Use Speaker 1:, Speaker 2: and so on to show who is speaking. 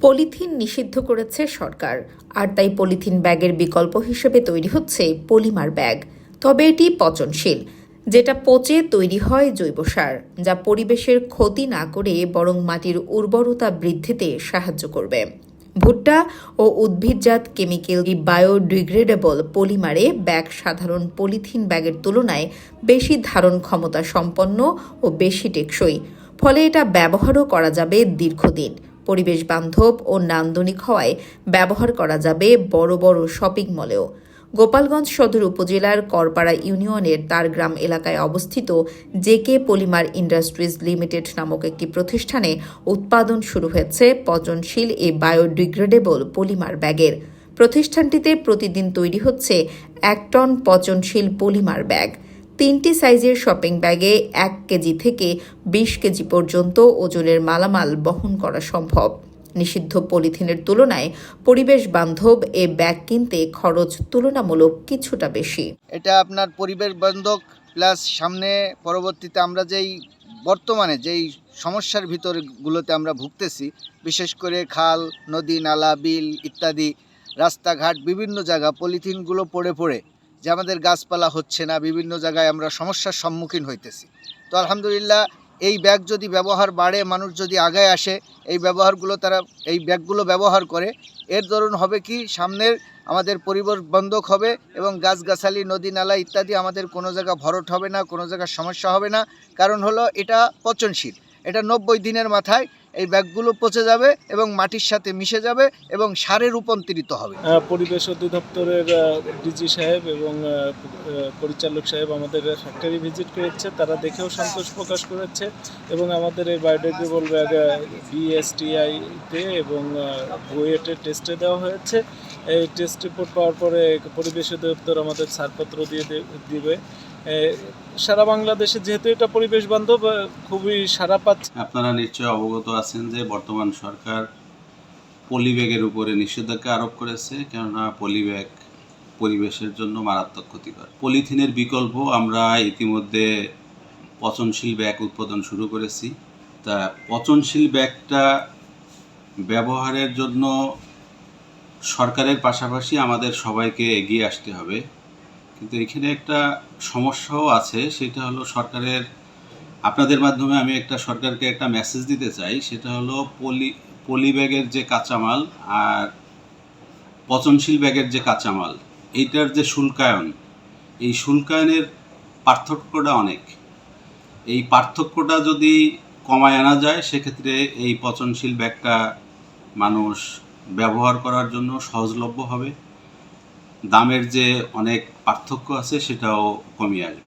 Speaker 1: Polythene নিষিদ্ধ করেছে সরকার আর তাই পলিথিন ব্যাগের বিকল্প হিসেবে তৈরি হচ্ছে পলিমার ব্যাগ। তবে এটি পচনশীল যেটা পচে তৈরি হয় জৈব সার যা পরিবেশের ক্ষতি না করে বরং মাটির উর্বরতা বৃদ্ধিতে সাহায্য করবে। ভুট্টা ও উদ্ভিদজাত কেমিক্যাল বায়োডিগ্রেডেবল পলিমারে ব্যাগ সাধারণ পলিথিন ব্যাগের তুলনায় বেশি ধারণ ক্ষমতা সম্পন্ন ও বেশি টেকসই। ফলে এটা ব্যবহারও করা যাবে দীর্ঘদিন। পরিবেশ বান্ধব ও নান্দনিক হওয়ায় ব্যবহার করা যাবে বড় বড় শপিং মলেও। গোপালগঞ্জ সদর উপজেলার করপাড়া ইউনিয়নের তারগ্রাম এলাকায় অবস্থিত জেকে পলিমার ইন্ডাস্ট্রিজ লিমিটেড নামক একটি প্রতিষ্ঠানে উৎপাদন শুরু হয়েছে পচনশীল এ বায়োডিগ্রেডেবল পলিমার ব্যাগের। প্রতিষ্ঠানটিতে প্রতিদিন তৈরি হচ্ছে এক টন পচনশীল পলিমার ব্যাগ। তিনটি সাইজের শপিং ব্যাগে এক কেজি থেকে বিশ কেজি পর্যন্ত ওজনের মালামাল বহন করা সম্ভব। নিষিদ্ধ পলিথিনের তুলনায় পরিবেশ বান্ধব এ ব্যাগ কিনতে খরচ তুলনামূলক কিছুটা বেশি।
Speaker 2: এটা আপনার পরিবেশ বান্ধব প্লাস সামনে পরবর্তীতে আমরা যেই বর্তমানে যেই সমস্যার ভিতরগুলোতে আমরা ভুগতেছি, বিশেষ করে খাল, নদী, নালা, বিল ইত্যাদি, রাস্তাঘাট, বিভিন্ন জায়গা পলিথিনগুলো পড়ে পড়ে যে আমাদের গাছপালা হচ্ছে না, বিভিন্ন জায়গায় আমরা সমস্যার সম্মুখীন হইতেছি। তো আলহামদুলিল্লাহ, এই ব্যাগ যদি ব্যবহার বাড়ে, মানুষ যদি আগায় আসে, এই ব্যবহারগুলো তারা, এই ব্যাগগুলো ব্যবহার করে, এর দরুন হবে কি, সামনের আমাদের পরিবেশ বন্ধক হবে এবং গাছগাছালি, নদী নালা ইত্যাদি আমাদের কোনো জায়গা ভরট হবে না, কোনো জায়গার সমস্যা হবে না। কারণ হলো এটা পচনশীল। এটা নব্বই দিনের মাথায় এই ব্যাগগুলো পচে যাবে এবং মাটির সাথে মিশে যাবে এবং সারে রূপান্তরিত হবে।
Speaker 3: পরিবেশ অধিদপ্তরের ডিজি সাহেব এবং পরিচালক সাহেব আমাদের ফ্যাক্টরি ভিজিট করেছে। তারা দেখেও সন্তোষ প্রকাশ করেছে এবং আমাদের এই বায়োডিগ্রেডেবল ব্যাগ বিএসটিআইতে এবং বুয়েটে টেস্টে দেওয়া হয়েছে। এই টেস্ট রিপোর্ট পাওয়ার পরে পরিবেশ অধিদপ্তর আমাদের ছাড়পত্র দিয়ে দিবে। সারা বাংলাদেশে যেহেতু এটা পরিবেশ বান্ধব খুবই সারা পাচ্ছে
Speaker 4: আপনারা নিশ্চয় অবগত আছেন যে বর্তমান সরকার পলি ব্যাগের উপরে নিষেধাজ্ঞা আরোপ করেছে, কেননা পলি ব্যাগ পরিবেশের জন্য মারাত্মক ক্ষতিকর। পলিথিনের বিকল্প আমরা ইতিমধ্যে পচনশীল ব্যাগ উৎপাদন শুরু করেছি। তা পচনশীল ব্যাগটা ব্যবহারের জন্য সরকারের পাশাপাশি আমাদের সবাইকে এগিয়ে আসতে হবে। কিন্তু এখানে একটা সমস্যাও আছে, সেটা হলো সরকারের, আপনাদের মাধ্যমে আমি একটা সরকারকে একটা মেসেজ দিতে চাই, সেটা হলো পলি পলি ব্যাগের যে কাঁচামাল আর পচনশীল ব্যাগের যে কাঁচামাল, এইটার যে শুল্কায়ন, এই শুল্কায়নের পার্থক্যটা অনেক। এই পার্থক্যটা যদি কমায় আনা যায়, সেক্ষেত্রে এই পচনশীল ব্যাগটা মানুষ ব্যবহার করার জন্য সহজলভ্য হবে। দামের যে অনেক পার্থক্য আছে সেটাও কমিয়ে আসবে।